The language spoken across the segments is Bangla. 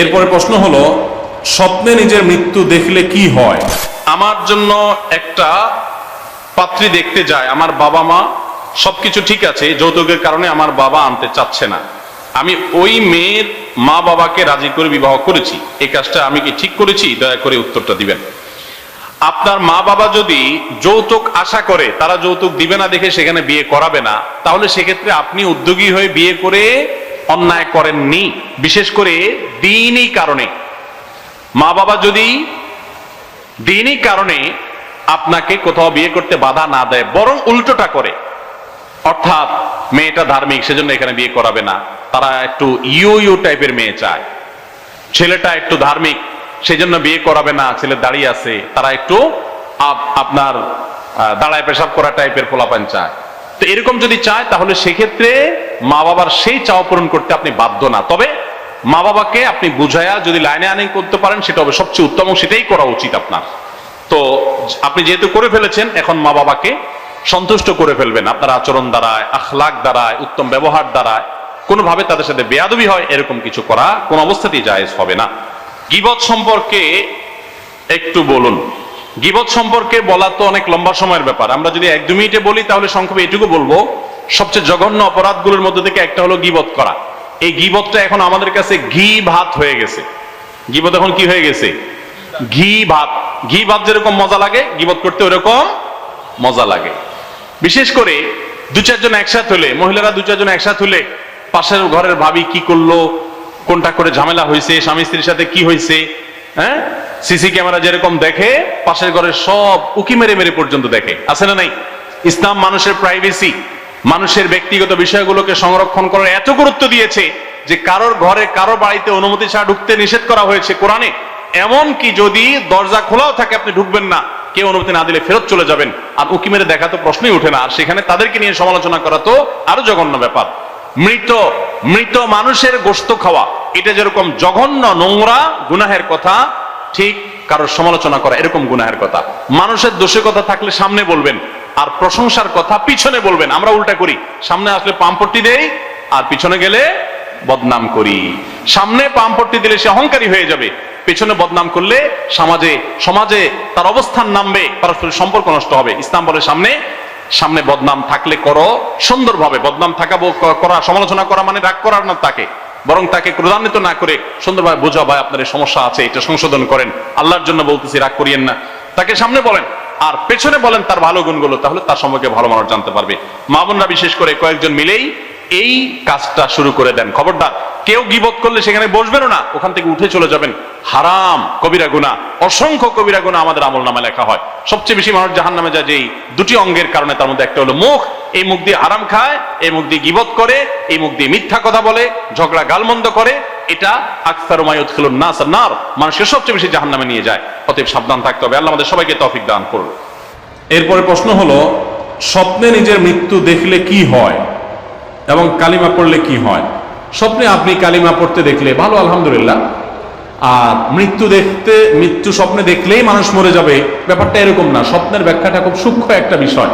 এরপরে প্রশ্ন হলো, স্বপ্নে নিজের মৃত্যু দেখলে কি হয়? আমার জন্য একটা পাত্রী দেখতে যায়, আমার বাবা মা, সবকিছু ঠিক আছে যৌতুকের কারণে আমার বাবা আনতে চাচ্ছে না। আমি ওই মেয়ের মা বাবাকে রাজি করে বিবাহ করেছি, এই কাজটা আমি কি ঠিক করেছি? দয়া করে উত্তরটা দিবেন। আপনার মা বাবা যদি যৌতুক আশা করে, তারা যৌতুক দিবে না দেখে সেখানে বিয়ে করাবে না, তাহলে সেক্ষেত্রে আপনি উদ্যোগী হয়ে বিয়ে করে অন্যায় করেননি, বিশেষ করে দিনই কারণে। মা বাবা যদি দিনই কারণে আপনাকে কোথাও বিয়ে করতে বাধা না দেয়, বরং উল্টোটা করে, অর্থাৎ মেয়েটা ধার্মিক, সেজন্য এখানে বিয়ে করাবে না। তারা একটু ইউ ইউ টাইপের মেয়ে চায়। ছেলেটা একটু ধার্মিক, সেজন্য বিয়ে করাবে না, ছেলে দাঁড়িয়ে আছে। তারা একটু আপ- আপনার দাঁড়ায় পেশাব করা টাইপের পোলাপান চায়। তো এরকম যদি চায়, তাহলে সেক্ষেত্রে মা বাবার সেই চাওয়া পূরণ করতে আপনি বাধ্য না। তবে মা বাবাকে আপনি বুঝায়া যদি লাইনে আনে করতে পারেন, সেটা হবে সবচেয়ে উত্তম সেটাই করা উচিত আপনার। তো আপনি যেহেতু করে ফেলেছেন, এখন মা বাবাকে সন্তুষ্ট করে ফেলবেন। আপনার আচরণ দ্বারায়, আখলাক দ্বারায়, উত্তম ব্যবহার দ্বারায়, কোনোভাবে তাদের সাথে বেয়াদবি হয়, এরকম কিছু করা কোন অবস্থাতেই জায়েজ হবে না। গিবত সম্পর্কে একটু বলুন। গিবত সম্পর্কে বলা তো অনেক লম্বা সময়ের ব্যাপার। আমরা যদি এক দু মিনিটে বলি, তাহলে সংক্ষেপে এটুকু বলব। সবচেয়ে জঘন্য অপরাধগুলোর মধ্যে থেকে একটা হলো গিবত করা। এই গিবতটা এখন আমাদের কাছে ঘি ভাত হয়ে গেছে। গিবত এখন কি হয়ে গেছে? ঘি ভাত। ঘি ভাত যেরকম মজা লাগে, গিবত করতে ওরকম মজা লাগে। বিশেষ করে দু চারজন একসাথে হলে, মহিলারা দু চারজন একসাথে হলে পাশের ঘরের ভাবি কি করল, কোনটা করে ঝামেলা হয়েছে, স্বামী স্ত্রীর সাথে কি হয়েছে হ্যাঁ? সিসি ক্যামেরা যেরকম দেখে, পাশের ঘরের সব উকি মেরে মেরে পর্যন্ত দেখে। আছে না নাই? ইসলাম মানুষের প্রাইভেসি মানুষের ব্যক্তিগত বিষয়গুলোকে সংরক্ষণ করার এত গুরুত্ব দিয়েছে যে কারোর ঘরে, কারও বাড়িতে অনুমতি ছাড়া ঢুকতে নিষেধ করা হয়েছে কোরআনে। এমন কি যদি দরজা খোলাও থাকে, আপনি ঢুকবেন না। কেউ অনুমতি না দিলে ফেরত চলে যাবেন। আর উকি মেরে দেখা তো প্রশ্নই ওঠে না। আর সেখানে তাদেরকে নিয়ে সমালোচনা করা তো আরও জঘন্য ব্যাপার। মৃত মৃত মানুষের গোস্ত খাওয়া, এটা যেরকম জঘন্য নোংরা, গুনাহের কথা, ঠিক কারোর সমালোচনা করা এরকম গুনাহের কথা। মানুষের দোষের কথা থাকলে সামনে বলবেন আর প্রশংসার কথা পিছনে বলবেন, আমরা উল্টা করি। সামনে আসলে পাম্পট্টি দেই, আর পিছনে গেলে বদনাম করি। সামনে পাম্পট্টি দিলে সে অহংকারী হয়ে যাবে। পেছনে বদনাম করলে সমাজে সমাজে তার অবস্থান নামবে পারস্পরিক সম্পর্ক নষ্ট হবে। ইসলাম বলে সামনে সামনে বদনাম থাকলে করো, সুন্দরভাবে বদনাম থাকা করা, সমালোচনা করা মানে রাগ করার না তাকে। বরং তাকে ক্রোধান্বিত না করে সুন্দরভাবে বোঝা ভাই আপনার সমস্যা আছে, এটা সংশোধন করেন। আল্লাহর জন্য বলতেছি, রাগ করিয়েন না। তাকে সামনে বলেন আর পেছনে বলেন তার ভালো গুণগুলো, তাহলে তার সম্পর্কে ভালো মানুষ জানতে পারবে। মা বোনরা বিশেষ করে কয়েকজন মিলেই এই কাজটা শুরু করে দেন। খবরদার, কেউ গিবত করলে সেখানে বসবেনও না, ওখান থেকে উঠে চলে যাবেন। হারাম কবিরা গুণা অসংখ্য কবিরা গুণা আমাদের আমল নামে লেখা হয়। সবচেয়ে বেশি মানুষ জাহান নামে যায় যেই দুটি অঙ্গের কারণে, তার মধ্যে একটা হলো মুখ এই মুখ দিয়ে হারাম খায়, এই মুখ দিয়ে গিবত করে, এই মুখ দিয়ে মিথ্যা কথা বলে, ঝগড়া গালমন্দ করে, এটা আকসার মায়ুত খেলুন না নার, মানুষকে সবচেয়ে বেশি জাহান নামে নিয়ে যায়। অতএব সাবধান থাকতে হবে। আল্লাহ আমাদের সবাইকে তৌফিক দান করুন। এরপরে প্রশ্ন হলো, স্বপ্নে নিজের মৃত্যু দেখলে কি হয়? এবং কালিমা পড়লে কি হয়? স্বপ্নে আপনি কালিমা পড়তে দেখলে ভালো, আলহামদুলিল্লাহ। আর মৃত্যু দেখতে, মৃত্যু স্বপ্নে দেখলেই মানুষ মরে যাবে। ব্যাপারটা এরকম না। স্বপ্নের ব্যাখ্যাটা খুব সূক্ষ্ম একটা বিষয়।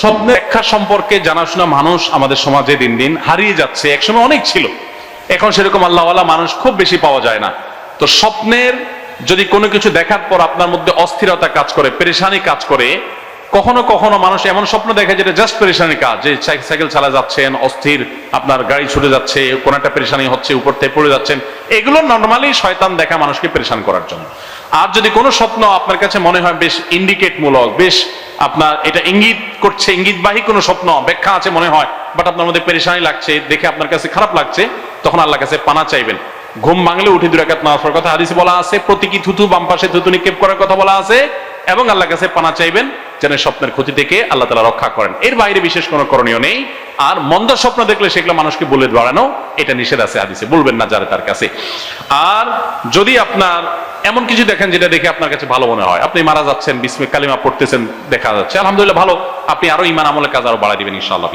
স্বপ্নের ব্যাখ্যা সম্পর্কে জানাশোনা মানুষ আমাদের সমাজে দিন দিন হারিয়ে যাচ্ছে। একসময় অনেক ছিল। এখন সেরকম আল্লাহওয়ালা মানুষ খুব বেশি পাওয়া যায় না। তো স্বপ্নের যদি কোনো কিছু দেখার পর আপনার মধ্যে অস্থিরতা কাজ করে, পেরেশানি কাজ করে, কখনো কখনো মানুষ এমন স্বপ্ন দেখে যেটা জাস্ট পেরেশানি কাজ, যে সাইকেল চালা যাচ্ছেন, অস্থির, আপনার গাড়ি ছুটে যাচ্ছে, কোন একটা পেরেশানি হচ্ছে, উপর থেকে পড়ে যাচ্ছেন, এগুলো নর্মালি শয়তান দেখা মানুষকে পেরেশান করার জন্য। আর যদি কোনো স্বপ্ন আপনার কাছে মনে হয় বেশ ইন্ডিকেট মূলক, বেশ আপনার এটা ইঙ্গিত করছে, ইঙ্গিতবাহী কোনো স্বপ্ন, ব্যাখ্যা আছে মনে হয় বাট আপনার মধ্যে পেরেশানি লাগছে, দেখে আপনার কাছে খারাপ লাগছে, তখন আল্লাহ কাছে পানা চাইবেন। ঘুম ভাঙলে উঠে দুরাকাত নামাজ পড়ার কথা হাদিসে বলা আছে, প্রতীকী থুতু বাম পাশে থুতু নিক্ষেপ করার কথা বলা আছে, এবং আল্লাহ কাছে পানা চাইবেন যেন স্বপ্নের ক্ষতি থেকে আল্লাহ তালা রক্ষা করেন। এর বাইরে বিশেষ কোনো করণীয় নেই। আর মন্দ স্বপ্ন দেখলে সেগুলো মানুষকে বলে বাড়ানো, এটা নিষেধ আছে হাদিসে। বলবেন না যারা তার কাছে। আর যদি আপনার এমন কিছু দেখেন যেটা দেখে আপনার কাছে ভালো মনে হয়, আপনি মারা যাচ্ছেন বিস্মে কালিমা পড়তেছেন, দেখা যাচ্ছে। আলহামদুলিল্লাহ ভালো। আপনি আরও ইমান আমলের কাজ আরও বাড়া দিবেন, ইনশাআল্লাহ